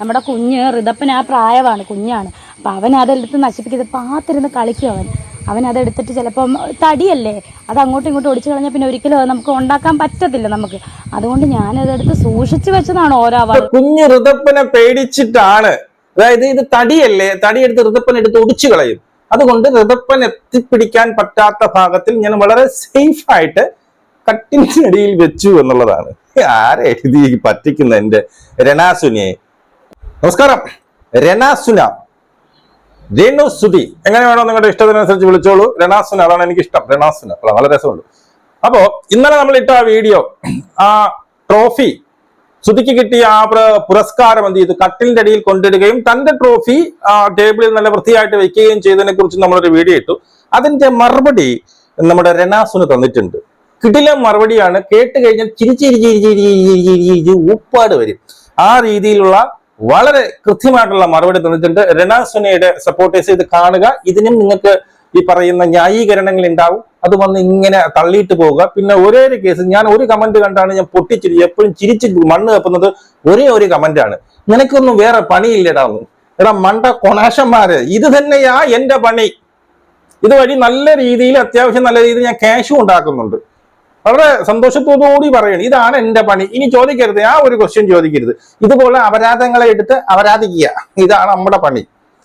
നമ്മുടെ കുഞ്ഞ് ഋതപ്പൻ ആ പ്രായമാണ് കുഞ്ഞാണ്. അപ്പം അവൻ അതെടുത്ത് നശിപ്പിക്കുന്നത് പാത്തിരുന്ന് കളിക്കും അവൻ. അവൻ അതെടുത്തിട്ട് ചിലപ്പം തടിയല്ലേ? അത് അങ്ങോട്ടും ഇങ്ങോട്ടും ഒടിച്ചു കളഞ്ഞാൽ പിന്നെ ഒരിക്കലും അത് നമുക്ക് ഉണ്ടാക്കാൻ പറ്റത്തില്ല നമുക്ക്. അതുകൊണ്ട് ഞാൻ അതെടുത്ത് സൂക്ഷിച്ചു വെച്ചതാണ് ഓരോ കുഞ്ഞ് ഋതപ്പനെ പേടിച്ചിട്ടാണ്. അതായത് ഇത് തടിയല്ലേ? തടി എടുത്ത് ഋതപ്പൻ എടുത്ത് ഒടിച്ചു കളയും. അതുകൊണ്ട് ഋതപ്പൻ എത്തിപ്പിടിക്കാൻ പറ്റാത്ത ഭാഗത്തിൽ ഞാൻ വളരെ സേഫ് ആയിട്ട് കട്ടിനടിയിൽ വെച്ചു എന്നുള്ളതാണ്. ആരെ എഴുതി പറ്റിക്കുന്ന എന്റെ രണാസുനിയെ? നമസ്കാരം രണ സുനാം രേണു സുതി എങ്ങനെ വേണോ നിങ്ങളുടെ ഇഷ്ടത്തിനനുസരിച്ച് വിളിച്ചോളൂ രണാസുന അതാണ് എനിക്ക് ഇഷ്ടം രണാസുന നല്ല രസമുണ്ട് അപ്പോ ഇന്നലെ നമ്മൾ ഇട്ട ആ വീഡിയോ ആ ട്രോഫി സുതിക്ക് കിട്ടിയ ആ പുരസ്കാരം എന്ത് ചെയ്തു കട്ടിലിന്റെ അടിയിൽ കൊണ്ടിടുകയും തന്റെ ട്രോഫി ടേബിളിൽ നല്ല വൃത്തിയായിട്ട് വെക്കുകയും ചെയ്തതിനെ കുറിച്ച് നമ്മളൊരു വീഡിയോ ഇട്ടു അതിന്റെ മറുപടി നമ്മുടെ രണാസുന തന്നിട്ടുണ്ട് കിടിലം മറുപടിയാണ് കേട്ട് കഴിഞ്ഞാൽ ചിരിച്ചിരി ചിരി ചിരി ചിരി ചിരി ചിരി ഉപ്പാട് വരും ആ രീതിയിലുള്ള വളരെ കൃത്യമായിട്ടുള്ള മറുപടി തന്നിട്ടുണ്ട്. രണാസുനയുടെ സപ്പോർട്ടേഴ്സ് ഇത് കാണുക. ഇതിനും നിങ്ങൾക്ക് ഈ പറയുന്ന ന്യായീകരണങ്ങൾ ഉണ്ടാവും. അത് വന്ന് ഇങ്ങനെ തള്ളിയിട്ട് പോവുക. പിന്നെ ഒരേ ഒരു കേസ് ഞാൻ ഒരു കമന്റ് കണ്ടാണ് ഞാൻ പൊട്ടിച്ചിരി എപ്പോഴും ചിരിച്ച് മണ്ണ് കപ്പുന്നത് ഒരേ ഒരു കമന്റാണ് നിനക്കൊന്നും വേറെ പണിയില്ലടാ. എടാ മണ്ട കൊണാശന്മാര് ഇത് തന്നെയാ എന്റെ പണി. ഇതുവഴി നല്ല രീതിയിൽ അത്യാവശ്യം നല്ല രീതിയിൽ ഞാൻ ക്യാഷും ഉണ്ടാക്കുന്നുണ്ട്. വളരെ സന്തോഷത്തോടുകൂടി പറയണം ഇതാണ് എന്റെ പണി. ഇനി ചോദിക്കരുത് ആ ഒരു ക്വസ്റ്റ്യൻ ചോദിക്കരുത്. ഇതുപോലെ അപരാധങ്ങളെ എടുത്ത് അപരാധിക്കുക ഇതാണ് നമ്മുടെ പണി.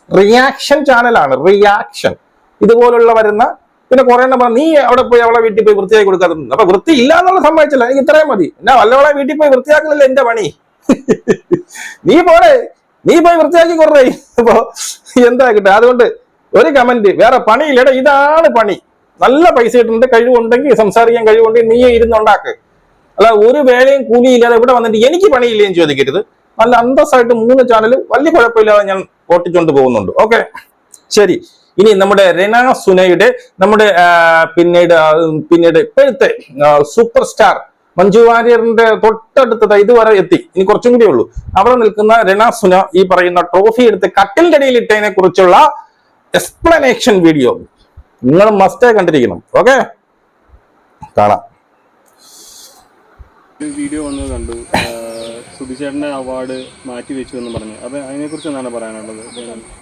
റിയാക്ഷൻ ചാനലാണ് റിയാക്ഷൻ ഇതുപോലുള്ള വരുന്ന പിന്നെ കുറെ എണ്ണം പറഞ്ഞു നീ അവിടെ പോയി അവളെ വീട്ടിൽ പോയി വൃത്തിയാക്കി കൊടുക്കാതെ നിന്ന്." അപ്പൊ വൃത്തി ഇല്ല എന്നുള്ള സംഭവിച്ചില്ല എനിക്ക് ഇത്രയും മതി. എന്നാ വല്ലവളെ വീട്ടിൽ പോയി വൃത്തിയാക്കുന്നില്ല എന്റെ പണി? നീ പോരെ നീ പോയി വൃത്തിയാക്കി കുറേ ഇപ്പോ എന്താ കിട്ടുക അതുകൊണ്ട് ഒരു കമന്റ് വേറെ പണിയില്ലട ഇതാണ് പണി. നല്ല പൈസ കിട്ടുന്നുണ്ട് കഴിവുണ്ടെങ്കിൽ സംസാരിക്കാൻ കഴിവുണ്ടെങ്കിൽ നീ ഇരുന്നുണ്ടാക്ക്. അല്ല ഒരു വേളയും കൂലിയില്ലാതെ ഇവിടെ വന്നിട്ട് എനിക്ക് പണിയില്ലേ എന്ന് ചോദിക്കരുത്. നല്ല അന്തസ്സായിട്ട് മൂന്ന് ചാനൽ വലിയ കുഴപ്പമില്ലാതെ ഞാൻ ഓട്ടിച്ചുകൊണ്ട് പോകുന്നുണ്ട്. ഓക്കെ ശരി. ഇനി നമ്മുടെ രന സുനയുടെ നമ്മുടെ പിന്നീട് പിന്നീട് ഇപ്പോഴത്തെ സൂപ്പർ സ്റ്റാർ മഞ്ജു വാര്യറിന്റെ തൊട്ടടുത്തത് ഇതുവരെ എത്തി. ഇനി കുറച്ചും കൂടി ഉള്ളൂ. അവിടെ നിൽക്കുന്ന രണ സുന ഈ പറയുന്ന ട്രോഫി എടുത്ത് കട്ടിലിന്റെ അടിയിൽ ഇട്ടതിനെ കുറിച്ചുള്ള എക്സ്പ്ലനേഷൻ വീഡിയോ നിങ്ങൾ മസ്റ്റേ കണ്ടിരിക്കണം. ഓക്കെ കാണാം. വീഡിയോ വന്ന് കണ്ടു. സുധിച്ചേട്ടന്റെ അവാർഡ് മാറ്റി വെച്ചു എന്ന് പറഞ്ഞു. അപ്പൊ അതിനെ കുറിച്ച് എന്താണ് പറയാനുള്ളത്?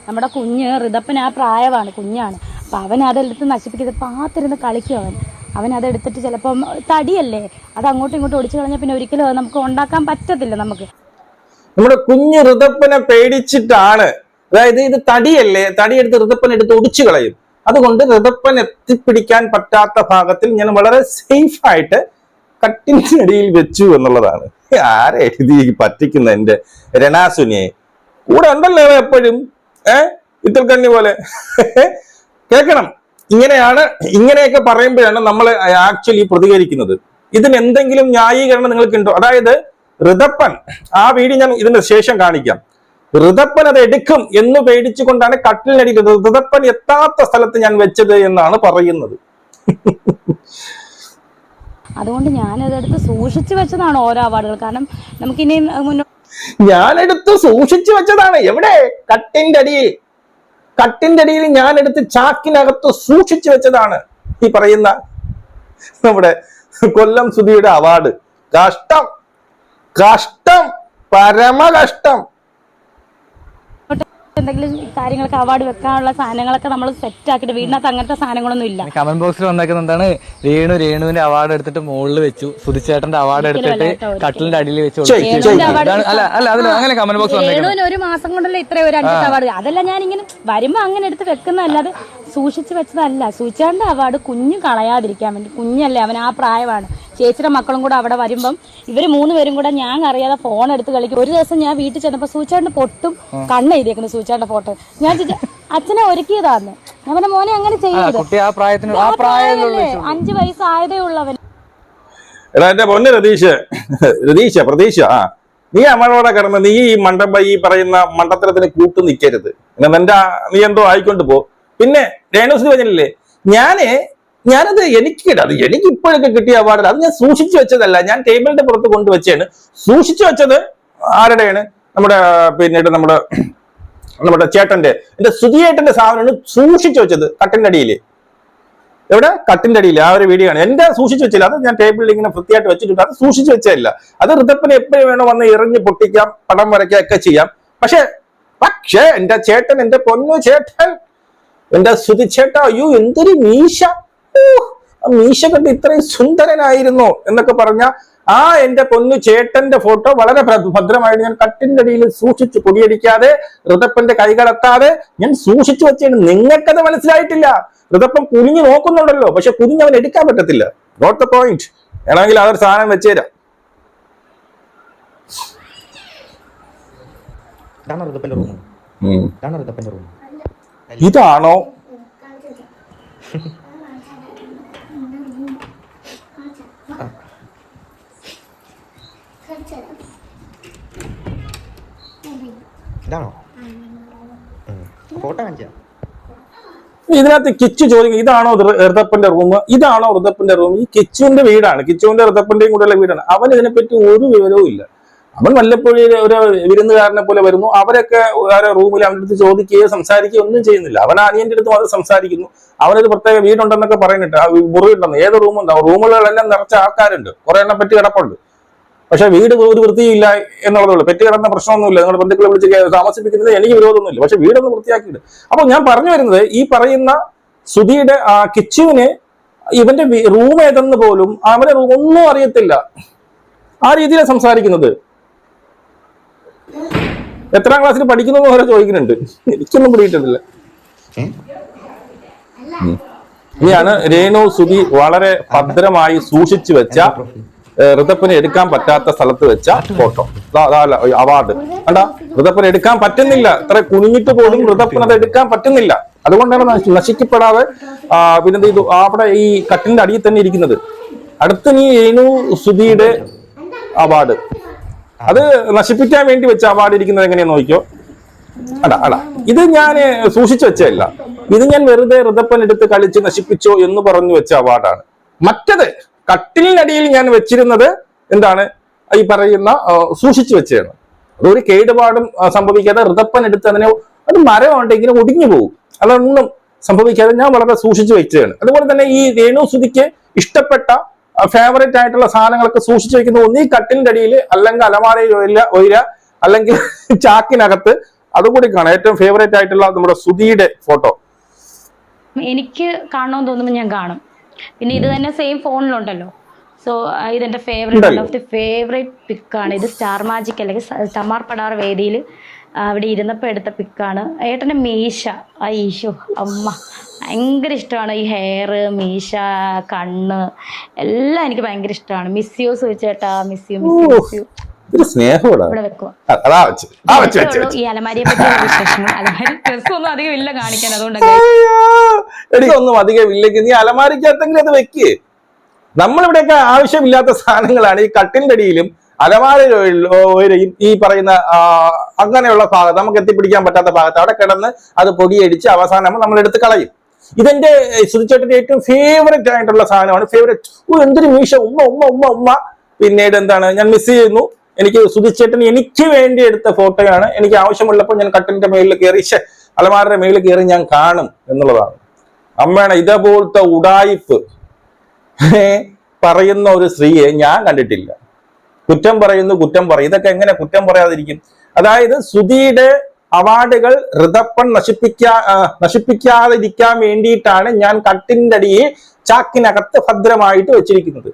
നമ്മുടെ കുഞ്ഞ് റിതപ്പൻ ആ പ്രായമാണ് കുഞ്ഞാണ്. അപ്പൊ അവൻ അതെടുത്ത് നശിപ്പിക്കുന്നത് പാത്തിരുന്ന് കളിക്കും അവൻ. അവൻ അതെടുത്തിട്ട് ചിലപ്പം തടിയല്ലേ? അത് അങ്ങോട്ടും ഇങ്ങോട്ടും ഒടിച്ചു കളഞ്ഞാൽ പിന്നെ ഒരിക്കലും അത് നമുക്ക് ഉണ്ടാക്കാൻ പറ്റത്തില്ല നമുക്ക്. നമ്മുടെ കുഞ്ഞ് ഋതപ്പനെ പേടിച്ചിട്ടാണ്. അതായത് ഇത് തടിയല്ലേ? തടിയെടുത്ത് ഋതപ്പൻ എടുത്ത് ഒടിച്ചു കളയും. അതുകൊണ്ട് ഋതപ്പൻ എത്തിപ്പിടിക്കാൻ പറ്റാത്ത ഭാഗത്തിൽ ഞാൻ വളരെ സേഫ് ആയിട്ട് കട്ടിനടിയിൽ വെച്ചു എന്നുള്ളതാണ്. ആരെ എഴുതി പറ്റിക്കുന്ന എന്റെ രണാസുനിയെ? കൂടെ ഉണ്ടല്ലോ എപ്പോഴും. ഏ? ഇത്തൽക്കണ്ണി പോലെ. കേൾക്കണം. ഇങ്ങനെയാണ് ഇങ്ങനെയൊക്കെ പറയുമ്പോഴാണ് നമ്മൾ ആക്ച്വലി പ്രതികരിക്കുന്നത്. ഇതിന് എന്തെങ്കിലും ന്യായീകരണം നിങ്ങൾക്കുണ്ടോ? അതായത് ഋതപ്പൻ ആ വീഡിയോ ഞാൻ ഇതിന് ശേഷം കാണിക്കാം. ഋതപ്പൻ അത് എടുക്കും എന്ന് പേടിച്ചുകൊണ്ടാണ് കട്ടിലിനടിയിൽ ഋതപ്പൻ എത്താത്ത സ്ഥലത്ത് ഞാൻ വെച്ചത് എന്നാണ് പറയുന്നത്. അതുകൊണ്ട് ഞാനതെടുത്ത് സൂക്ഷിച്ചു വെച്ചതാണ് ഓരോ അവാർഡുകൾ. കാരണം നമുക്കിനി മുന്നോട്ട് ഞാനെടുത്ത് സൂക്ഷിച്ചു വെച്ചതാണ്. എവിടെ? കട്ടിന്റെ അടിയിൽ. കട്ടിന്റെ അടിയിൽ ഞാൻ എടുത്ത് ചാക്കിനകത്ത് സൂക്ഷിച്ചു വെച്ചതാണ് ഈ പറയുന്ന നമ്മുടെ കൊല്ലം സുധിയുടെ അവാർഡ്. കഷ്ടം. കഷ്ടം. പരമ കഷ്ടം എന്തെങ്കിലും കാര്യങ്ങളൊക്കെ അവാർഡ് വെക്കാനുള്ള സാധനങ്ങളൊക്കെ നമ്മൾ സെറ്റ് ആക്കിയിട്ട് വീടിനകത്ത് അങ്ങനത്തെ സാധനങ്ങളൊന്നും ഇല്ല. കമന്റ് ബോക്സിൽ വന്നേക്കുന്നത് എന്താണ്? രേണു രേണുവിന്റെ അവാർഡ് എടുത്തിട്ട് മുകളിൽ വെച്ചു. സുധിച്ചേട്ടന്റെ അവാർഡ് എടുത്തിട്ട് കട്ടിലിന്റെ അടിയിൽ വെച്ച് അല്ല അല്ല അതിൽ അങ്ങനെ കമന്റ് ബോക്സ് വന്നേക്കുന്നത്. രേണുവിന് ഒരു മാസം കൊണ്ടല്ലേ ഇത്രയും ഒരു അഞ്ച് അവാർഡ് അതല്ല ഞാൻ ഇങ്ങനെ വരുമ്പോ അങ്ങനെ എടുത്ത് വെക്കുന്നതല്ലാതെ സൂക്ഷിച്ചു വെച്ചതല്ല. സൂചിച്ചാണ്ട് അവാർഡ് കുഞ്ഞു കളയാതിരിക്കാൻ വേണ്ടി കുഞ്ഞല്ലേ അവൻ ആ പ്രായമാണ്. ചേച്ചിയുടെ മക്കളും കൂടെ അവിടെ വരുമ്പം ഇവർ മൂന്ന് പേരും കൂടെ ഞാൻ അറിയാതെ ഫോൺ എടുത്ത് കളിക്കും. ഒരു ദിവസം ഞാൻ വീട്ടിൽ ചെന്നപ്പോ സൂചാണ്ട് പൊട്ടും കണ്ണ് എഴുതിയേക്കുന്നു സൂചാണ്ട ഫോട്ടോ. ഞാൻ അച്ഛനെ ഒരുക്കിയതാന്ന്. ഞാൻ പറഞ്ഞ മോനെ അങ്ങനെ ചെയ്യരുത്. കുട്ടി ആ പ്രായത്തിന് ആ ആ അഞ്ച് വയസ്സായതേ ഉള്ളവൻ എടാ എന്റെ പൊന്ന് രതീഷ്. രതീഷ പ്രതീക്ഷ ആ. നീ അമ്മയോടെ കിടന്ന് നീ ഈ മണ്ടമ്പ ഈ പറയുന്ന മണ്ടത്തരത്തിന് കൂട്ടു നിൽക്കരുത് പിന്നെ നിന്റെ ആ- നീ എന്തോ ആയിക്കൊണ്ട് പോ. പിന്നെ രേണുസുതി പറഞ്ഞില്ലേ ഞാൻ ഞാനത് എനിക്ക് കിട്ടും. അത് എനിക്ക് ഇപ്പോഴൊക്കെ കിട്ടിയ അവാർഡ്. അത് ഞാൻ സൂക്ഷിച്ചു വെച്ചതല്ല. ഞാൻ ടേബിളിന്റെ പുറത്ത് കൊണ്ടുവച്ചാണ് സൂക്ഷിച്ചു വെച്ചത് ആരുടെയാണ്? നമ്മുടെ പിന്നീട് നമ്മുടെ നമ്മുടെ ചേട്ടന്റെ. എന്റെ സുധിയേട്ടന്റെ സാധനമാണ് സൂക്ഷിച്ചു വെച്ചത് കട്ടിന്റെ അടിയിൽ എവിടെ? കട്ടിന്റെ അടിയിൽ ആ ഒരു വീഡിയോ ആണ്. എന്റെ സൂക്ഷിച്ചു വെച്ചില്ല. അത് ഞാൻ ടേബിളിൽ ഇങ്ങനെ വൃത്തിയായിട്ട് വെച്ചിട്ടുണ്ട്. അത് സൂക്ഷിച്ചു വെച്ചതല്ല. അത് ഋതപ്പിന് എപ്പോഴും വേണോ വന്ന് എറിഞ്ഞ് പൊട്ടിക്കാം പടം വരയ്ക്കാം ഒക്കെ ചെയ്യാം. പക്ഷെ പക്ഷേ എന്റെ ചേട്ടൻ എന്റെ പൊന്നു ചേട്ടൻ എന്റെ സുധിച്ചേട്ട ചേട്ടാ അയ്യോ എന്തൊരു മീശ. മീശ കണ്ട് ഇത്രയും സുന്ദരനായിരുന്നു എന്നൊക്കെ പറഞ്ഞ ആ എന്റെ പൊന്നു ചേട്ടന്റെ ഫോട്ടോ വളരെ ഭദ്ര- ഭദ്രമായിട്ട് ഞാൻ കട്ടിന്റെ അടിയിൽ സൂക്ഷിച്ചു കുടിയടിക്കാതെ ഋതപ്പന്റെ കൈകളെത്താതെ ഞാൻ സൂക്ഷിച്ചു വെച്ചാണ് നിങ്ങൾക്കത് മനസ്സിലായിട്ടില്ല. ഋതപ്പം കുനിഞ്ഞു നോക്കുന്നുണ്ടല്ലോ. പക്ഷെ കുനിഞ്ഞ് അവൻ എടുക്കാൻ പറ്റത്തില്ല. നോട്ട് ദ പോയിന്റ് വേണമെങ്കിൽ അതൊരു സാധനം വെച്ചേരാം. ഇതാണോ ഇതിനകത്ത് കിച്ചു ചോദിക്കും ഇതാണോ ഋതപ്പന്റെ റൂം ഇതാണോ ഋതപ്പന്റെ റൂം ഈ കിച്ചുവിന്റെ വീടാണ്. കിച്ചുവിന്റെ ഋതപ്പന്റെയും കൂടെയുള്ള വീടാണ്. അവൻ ഇതിനെപ്പറ്റി ഒരു വിവരവും ഇല്ല. അവൻ വല്ലപ്പോഴും ഒരു വിരുന്നുകാരനെ പോലെ വരുന്നു. അവരൊക്കെ ഓരോ റൂമിൽ അവന്റെ അടുത്ത് ചോദിക്കുകയോ സംസാരിക്കുകയോ ഒന്നും ചെയ്യുന്നില്ല. അവൻ അനിയന്റെ അടുത്ത് അത് സംസാരിക്കുന്നു. അവനൊരു പ്രത്യേക വീടുണ്ടെന്നൊക്കെ പറയുന്നുണ്ട്. ആ മുറി ഉണ്ടെന്ന് ഏത് റൂമുണ്ടാവും റൂമുകളിലെല്ലാം നിറച്ച ആൾക്കാരുണ്ട്. കുറെ എണ്ണം പറ്റി കിടപ്പുണ്ട്. പക്ഷെ വീട് ഒരു വൃത്തിയില്ല എന്നുള്ളതേ ഉള്ളൂ. പെറ്റി കിടന്ന പ്രശ്നമൊന്നുമില്ല. നിങ്ങൾ ബന്ധുക്കളെ വിളിച്ച് താമസിപ്പിക്കുന്നത് എനിക്ക് വിരോധമൊന്നുമില്ല. പക്ഷെ വീടൊന്ന് വൃത്തിയാക്കിയിട്ട്. അപ്പൊ ഞാൻ പറഞ്ഞു വരുന്നത് ഈ പറയുന്ന സുധിയുടെ ആ കിച്ചുവിന് ഇവന്റെ റൂം ഏതെന്ന് പോലും അവന്റെ റൂം ഒന്നും അറിയത്തില്ല. ആ രീതിയിലാണ് സംസാരിക്കുന്നത്. എത്രാം ക്ലാസ്സിൽ പഠിക്കുന്നു എന്ന് വരെ ചോദിക്കുന്നുണ്ട്. എനിക്കൊന്നും പിടിയിട്ടില്ല? ഇനിയാണ് രേണു സുധി വളരെ ഭദ്രമായി സൂക്ഷിച്ചു വെച്ച ഋതപ്പന് എടുക്കാൻ പറ്റാത്ത സ്ഥലത്ത് വെച്ച ഫോട്ടോ. അവാർഡ് കണ്ടാ? ഋതപ്പന് എടുക്കാൻ പറ്റുന്നില്ല. ഇത്ര കുനിഞ്ഞിട്ട് പോലും ഋതപ്പന് അത് എടുക്കാൻ പറ്റുന്നില്ല. അതുകൊണ്ടാണ് നശി- നശിക്കപ്പെടാതെ പിന്നെ ഇത് അവിടെ ഈ കട്ടിന്റെ അടിയിൽ തന്നെ ഇരിക്കുന്നത്. അടുത്ത നീ ഏനു സുധിയുടെ അവാർഡ് അത് നശിപ്പിക്കാൻ വേണ്ടി വെച്ച അവാർഡ് ഇരിക്കുന്നത് എങ്ങനെയാന്ന് നോക്കിയോ അടാ അടാ ഇത് ഞാൻ സൂക്ഷിച്ചു വെച്ചതല്ല. ഇത് ഞാൻ വെറുതെ ഋതപ്പൻ എടുത്ത് കളിച്ച് നശിപ്പിച്ചോ എന്ന് പറഞ്ഞു വെച്ച അവാർഡാണ് മറ്റത് കട്ടിലിനടിയിൽ ഞാൻ വെച്ചിരുന്നത് എന്താണ്? ഈ പറയുന്ന സൂക്ഷിച്ചു വെച്ചതാണ്. അതൊരു കേടുപാടും സംഭവിക്കാതെ ഋതപ്പൻ എടുത്ത് അതിനെ അത് മരമുണ്ട് ഇങ്ങനെ ഒടിഞ്ഞു പോകും. അതൊന്നും സംഭവിക്കാതെ ഞാൻ വളരെ സൂക്ഷിച്ചു വെച്ചതാണ്. അതുപോലെ തന്നെ ഈ രേണുസുതിക്ക് ഇഷ്ടപ്പെട്ട ഫേവറേറ്റ് ആയിട്ടുള്ള സാധനങ്ങളൊക്കെ സൂക്ഷിച്ചു വെക്കുന്ന ഒന്ന് ഈ കട്ടിലിന്റെ അടിയിൽ അല്ലെങ്കിൽ അലമാരയിൽ ഒയില ഒയിര അല്ലെങ്കിൽ ചാക്കിനകത്ത് അതുകൂടി കാണാം. ഏറ്റവും ഫേവറേറ്റ് ആയിട്ടുള്ള നമ്മുടെ സുധിയുടെ ഫോട്ടോ എനിക്ക് കാണണമെന്ന് തോന്നുമ്പോൾ ഞാൻ കാണും. പിന്നെ ഇത് തന്നെ സെയിം ഫോണിലുണ്ടല്ലോ സോ ഇതെന്റെ favourite one of the favourite പിക്കാണ് ഇത് സ്റ്റാർ മാജിക് അല്ലെങ്കിൽ തമാർ പടാർ വേദിയിൽ അവിടെ ഇരുന്നപ്പോൾ എടുത്ത പിക്കാണ് ഏട്ടന്റെ മീശ. ഈശോ അമ്മ. ഭയങ്കര ഇഷ്ടമാണ്. ഈ ഹെയർ മീശ കണ്ണ് എല്ലാം എനിക്ക് ഭയങ്കര ഇഷ്ടമാണ്. Miss you ചോദിച്ചേട്ടാ miss you miss you miss you ഒരു സ്നേഹമുള്ള ഈ അലമാരിയെ അധികം ഇല്ല കാണിക്കാൻ എനിക്കൊന്നും അധികം ഇല്ലെങ്കിൽ നീ അലമാരിക്കകത്തെങ്കിലും അത് വെക്ക്. നമ്മളിവിടെയൊക്കെ ആവശ്യമില്ലാത്ത സാധനങ്ങളാണ് ഈ കട്ടിന്റെ അടിയിലും അലമാരയും ഈ പറയുന്ന അങ്ങനെയുള്ള ഭാഗത്ത് നമുക്ക് എത്തിപ്പിടിക്കാൻ പറ്റാത്ത ഭാഗത്ത് അവിടെ കിടന്ന് അത് പൊടിയടിച്ച് അവസാനം നമ്മൾ എടുത്ത് കളയും. ഇതെന്റെ സുധിച്ചേട്ടന്റെ ഏറ്റവും ഫേവറേറ്റ് ആയിട്ടുള്ള സാധനമാണ്. ഫേവറേറ്റ് ഓ എന്തൊരു മീശ. ഉമ്മ ഉമ്മ ഉമ്മ ഉമ്മ. പിന്നീട് എന്താണ്? ഞാൻ മിസ് ചെയ്യുന്നു. എനിക്ക് സുധിച്ചേട്ടൻ എനിക്ക് വേണ്ടി എടുത്ത ഫോട്ടോയാണ്. എനിക്ക് ആവശ്യമുള്ളപ്പോൾ ഞാൻ കട്ടിന്റെ മേളിൽ കയറി അലമാരുടെ മേളിൽ കയറി ഞാൻ കാണും എന്നുള്ളതാണ്. അമ്മയാണ് ഇതേപോലത്തെ ഉടായിപ്പ്. പറയുന്ന ഒരു സ്ത്രീയെ ഞാൻ കണ്ടിട്ടില്ല. കുറ്റം പറയുന്നു കുറ്റം പറയും. ഇതൊക്കെ എങ്ങനെ കുറ്റം പറയാതിരിക്കും? അതായത് സുധിയുടെ അവാർഡുകൾ ഋതപ്പൻ നശിപ്പിക്കാ നശിപ്പിക്കാതിരിക്കാൻ വേണ്ടിയിട്ടാണ് ഞാൻ കട്ടിന്റെ അടിയിൽ ചാക്കിനകത്ത് ഭദ്രമായിട്ട് വെച്ചിരിക്കുന്നത്.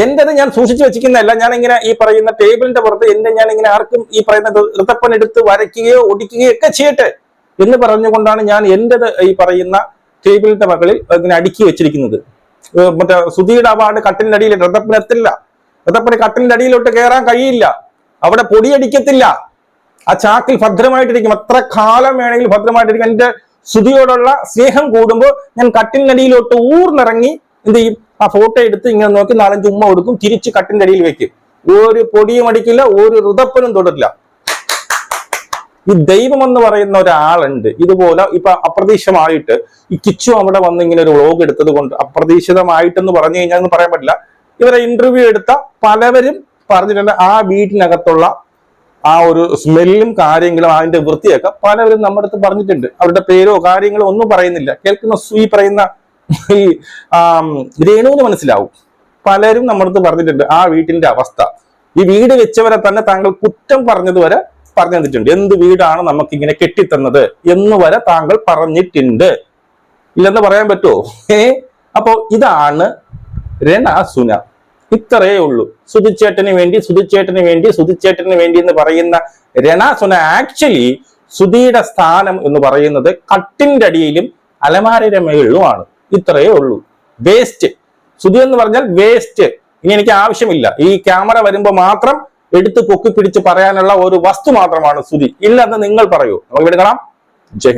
എന്റേത് ഞാൻ സൂക്ഷിച്ചു വെച്ചിരിക്കുന്നതല്ല. ഞാൻ ഇങ്ങനെ ഈ പറയുന്ന ടേബിളിന്റെ പുറത്ത് എന്റെ ഞാൻ ഇങ്ങനെ ആർക്കും ഈ പറയുന്ന ഋതപ്പൻ എടുത്ത് വരയ്ക്കുകയോ ഒടിക്കുകയോ ഒക്കെ ചെയ്യട്ടെ എന്ന് പറഞ്ഞുകൊണ്ടാണ് ഞാൻ എന്റേത് ഈ പറയുന്ന ടേബിളിന്റെ മകളിൽ ഇങ്ങനെ അടുക്കി വെച്ചിരിക്കുന്നത്. മറ്റേ സുധിയുടെ അവാർഡ് കട്ടിലിന്റെ അടിയിൽ ഋതപ്പന് എത്തില്ല ഋതപ്പന് കട്ടിലിന്റെ അടിയിലോട്ട് കയറാൻ കഴിയില്ല. അവിടെ പൊടിയടിക്കത്തില്ല. ആ ചാക്കിൽ ഭദ്രമായിട്ടിരിക്കും. എത്ര കാലം വേണമെങ്കിൽ ഭദ്രമായിട്ടിരിക്കും. എന്റെ സുധിയോടുള്ള സ്നേഹം കൂടുമ്പോൾ ഞാൻ കട്ടിലിനടിയിലോട്ട് ഊർന്നിറങ്ങി എന്ത് ചെയ്യും? ആ ഫോട്ടോ എടുത്ത് ഇങ്ങനെ നോക്കി നാലഞ്ച് ഉമ്മ കൊടുക്കും തിരിച്ച് കട്ടിന്റെ അടിയിൽ വെക്കും. ഒരു പൊടിയും അടിക്കില്ല ഒരു ഋതപ്പനും തൊടില്ല ഈ ദൈവം എന്ന് പറയുന്ന ഒരാളുണ്ട്. ഇതുപോലെ ഇപ്പൊ അപ്രതീക്ഷിതമായിട്ട് ഈ കിച്ചു അവിടെ വന്ന് ഇങ്ങനെ ഒരു വ്ളോഗ് എടുത്തത് കൊണ്ട് അപ്രതീക്ഷിതമായിട്ടെന്ന് പറഞ്ഞു കഴിഞ്ഞാൽ പറയാൻ പറ്റില്ല. ഇവരെ ഇന്റർവ്യൂ എടുത്ത പലവരും പറഞ്ഞിട്ടുണ്ട് ആ വീട്ടിനകത്തുള്ള ആ ഒരു സ്മെല്ലും കാര്യങ്ങളും അതിന്റെ വൃത്തിയൊക്കെ പലവരും നമ്മുടെ അടുത്ത് പറഞ്ഞിട്ടുണ്ട്. അവരുടെ പേരോ കാര്യങ്ങളോ ഒന്നും പറയുന്നില്ല. കേൾക്കുന്ന ഈ പറയുന്ന ഈ രേണുവിന് മനസ്സിലാവും. പലരും നമ്മളടുത്ത് പറഞ്ഞിട്ടുണ്ട് ആ വീട്ടിന്റെ അവസ്ഥ. ഈ വീട് വെച്ചവരെ തന്നെ താങ്കൾ കുറ്റം പറഞ്ഞതുവരെ പറഞ്ഞു തന്നിട്ടുണ്ട്. എന്ത് വീടാണ് നമുക്ക് ഇങ്ങനെ കെട്ടിത്തന്നത് എന്ന് വരെ താങ്കൾ പറഞ്ഞിട്ടുണ്ട്. ഇല്ലെന്ന് പറയാൻ പറ്റുമോ ഏ? അപ്പോ ഇതാണ് രണ സുന ഇത്രയേ ഉള്ളൂ. സുധിച്ചേട്ടന് വേണ്ടി സുധിച്ചേട്ടന് വേണ്ടി സുധിച്ചേട്ടന് വേണ്ടി എന്ന് പറയുന്ന രണ സുന ആക്ച്വലി സുധിയുടെ സ്ഥാനം എന്ന് പറയുന്നത് കട്ടിന്റെ അടിയിലും അലമാരയുടെ മേളിലുമാണ്. ഇത്രയേ ഉള്ളൂ. വേസ്റ്റ് സുധി എന്ന് പറഞ്ഞാൽ വേസ്റ്റ് ഇനി എനിക്ക് ആവശ്യമില്ല. ഈ ക്യാമറ വരുമ്പോൾ മാത്രം എടുത്ത് പൊക്കി പിടിച്ച് പറയാനുള്ള ഒരു വസ്തു മാത്രമാണ് സുധി. ഇല്ലെന്ന് നിങ്ങൾ പറയൂ. നമുക്ക് ഇവിടെ കാണാം. ജയ്